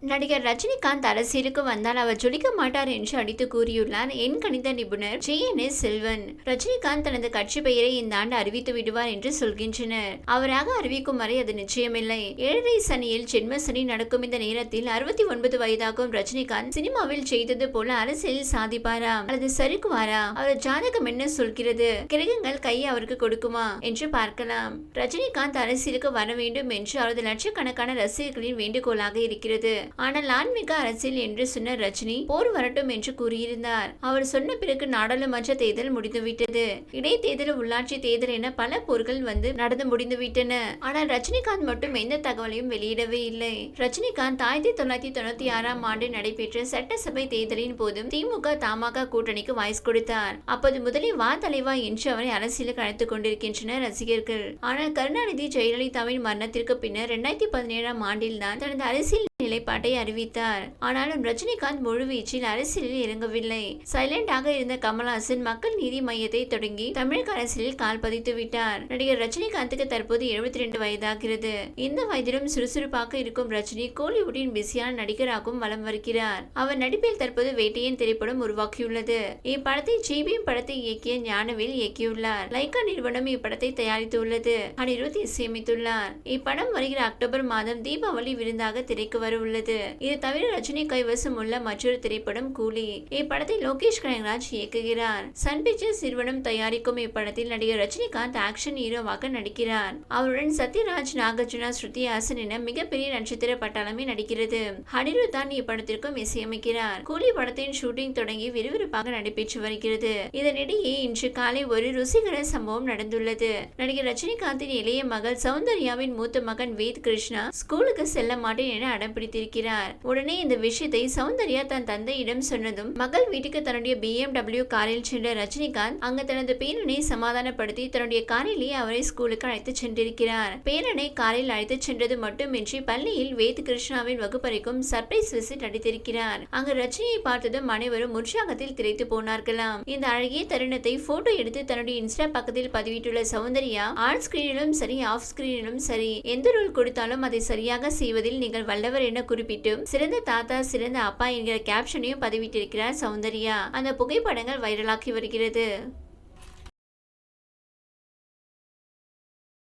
நடிகர் ரஜினிகாந்த் அரசியலுக்கு வந்தால் அவர் ஜொலிக்க மாட்டார் என்று அடித்து கூறியுள்ளார் என் கணித நிபுணர் J N S Selvan. Rajinikanth தனது கட்சி பெயரை இந்த ஆண்டு அறிவித்து விடுவார் என்று சொல்கின்றனர். அவராக அறிவிக்கும் வரை அது நிச்சயமில்லை. ஏழரை சனியில் ஜென்ம சனி நடக்கும் இந்த நேரத்தில் அறுபத்தி ஒன்பது வயதாகும் ரஜினிகாந்த் சினிமாவில் செய்தது போல அரசியலில் சாதிப்பாரா? அல்லது சறுக்குவாரா? அவர் ஜாதகம் என்ன சொல்கிறது? கிரகங்கள் கையை அவருக்கு கொடுக்குமா? என்று பார்க்கலாம். ரஜினிகாந்த் அரசியலுக்கு வர வேண்டும் என்று அவரது லட்சக்கணக்கான ரசிகர்களின் வேண்டுகோளாக இருக்கிறது. ஆனால் ஆன்மீக அரசியல் என்று சொன்ன ரஜினி போர் வரட்டும் என்று கூறியிருந்தார். அவர் சொன்ன பிறகு நாடாளுமன்ற தேர்தல் முடிந்துவிட்டது. இடைத்தேர்தல் உள்ளாட்சி தேர்தல் என பல போர்கள் வந்து நடந்து முடிந்துவிட்டன. ஆனால் ரஜினிகாந்த் மட்டும் எந்த தகவலையும் வெளியிடவே இல்லை. ரஜினிகாந்த் ஆயிரத்தி தொள்ளாயிரத்தி தொண்ணூத்தி ஆறாம் ஆண்டு நடைபெற்ற சட்டசபை தேர்தலின் போதும் திமுக தமாக கூட்டணிக்கு வாய்ஸ் கொடுத்தார். அப்போது முதலில் வா தலைவா என்று அவரை அரசியலுக்கு அழைத்துக் கொண்டிருக்கின்றனர் ரசிகர்கள். ஆனால் கருணாநிதி ஜெயலலிதாவின் மரணத்திற்கு பின்னர் இரண்டாயிரத்தி பதினேழாம் ஆண்டில்தான் தனது அரசியல் நிலைப்பாட்டை அறிவித்தார். ஆனாலும் ரஜினிகாந்த் முழுவீச்சில் அரசியலில் இறங்கவில்லை. சைலண்டாக இருந்த கமல்ஹாசன் மக்கள் நீதி மையத்தை தொடங்கி தமிழக அரசியலில் கால் பதித்து விட்டார். நடிகர் ரஜினிகாந்துக்கு தற்போது எழுபத்தி ரெண்டு வயதாகிறது. இந்த வயதிலும் சுறுசுறுப்பாக இருக்கும் ரஜினி கோலிவுட்டின் பிஸியான நடிகராகவும் வலம் வருகிறார். அவர் நடிப்பில் தற்போது வேட்டையன் திரைப்படம் உருவாக்கியுள்ளது. இப்படத்தை ஜிபிஎம் படத்தை இயக்கிய ஞானவேல் இயக்கியுள்ளார். லைகா நிறுவனம் இப்படத்தை தயாரித்துள்ளது. அனிருத் இசையமைத்துள்ளார். இப்படம் வருகிற அக்டோபர் மாதம் தீபாவளி விருந்தாக திரைக்கு வரும். உள்ளது இது தவிர ரஜினி கைவசம் உள்ள மற்றொரு திரைப்படம் கூலி. இப்படத்தை லோகேஷ் கனகராஜ் இயக்குகிறார். சன் பிக்சர்ஸ் நிறுவனம் தயாரிக்கும் இப்படத்தில் நடிகர் ரஜினிகாந்த் ஆக்ஷன் ஹீரோவாக நடிக்கிறார். அவருடன் சத்யராஜ் நாகார்ஜுனா ஸ்ருதி ஹாசன் என மிகப்பெரிய நட்சத்திர பட்டாளமே நடிக்கிறது. அனிருத் தான் இப்படத்திற்கும் இசையமைக்கிறார். கூலி படத்தின் ஷூட்டிங் தொடங்கி விறுவிறுப்பாக நடைபெற்று வருகிறது. இதனிடையே இன்று காலை ஒரு ருசிகர சம்பவம் நடந்துள்ளது. நடிகர் ரஜினிகாந்தின் இளைய மகள் சௌந்தர்யாவின் மூத்த மகன் வேத் கிருஷ்ணா ஸ்கூலுக்கு செல்ல மாட்டேன் என அடம் பிடித்திருக்கிறார். உடனே இந்த விஷயத்தை சௌந்தர்யா தன் தந்தையிடம் சொன்னதும் மகள் வீட்டுக்கு தன்னுடைய பிஎம்டபிள்யூ காரில் சென்ற ரஜினிகாந்த் அங்கு தனது பேரனை சமாதானப்படுத்தி தன்னுடைய காரிலேயே அவரை ஸ்கூலுக்கு அழைத்து சென்றிருக்கிறார். பேரனை காரில் அழைத்து சென்றது மட்டுமின்றி பள்ளியில் வேத் கிருஷ்ணாவின் வகுப்பறைக்கும் சர்ப்ரைஸ் விசிட் அடித்திருக்கிறார் அங்கு ரஜினியை பார்த்ததும் அனைவரும் உற்சாகத்தில் திரைத்து போனார்களாம். இந்த அழகிய தருணத்தை போட்டோ எடுத்து தன்னுடைய இன்ஸ்டா பக்கத்தில் பதிவிட்டுள்ள சௌந்தர்யா ஆன் ஸ்கிரீனிலும் சரி ஆஃப் ஸ்கிரீனிலும் சரி எந்த ரோல் கொடுத்தாலும் அதை சரியாக செய்வதில் நீங்கள் வல்லவர் என குறிப்பிட்டும் சிறந்த தாத்தா சிறந்த அப்பா என்கிற கேப்ஷனையும் பதிவிட்டிருக்கிறார் சௌந்தர்யா. அந்த புகைப்படங்கள் வைரலாகி வருகிறது.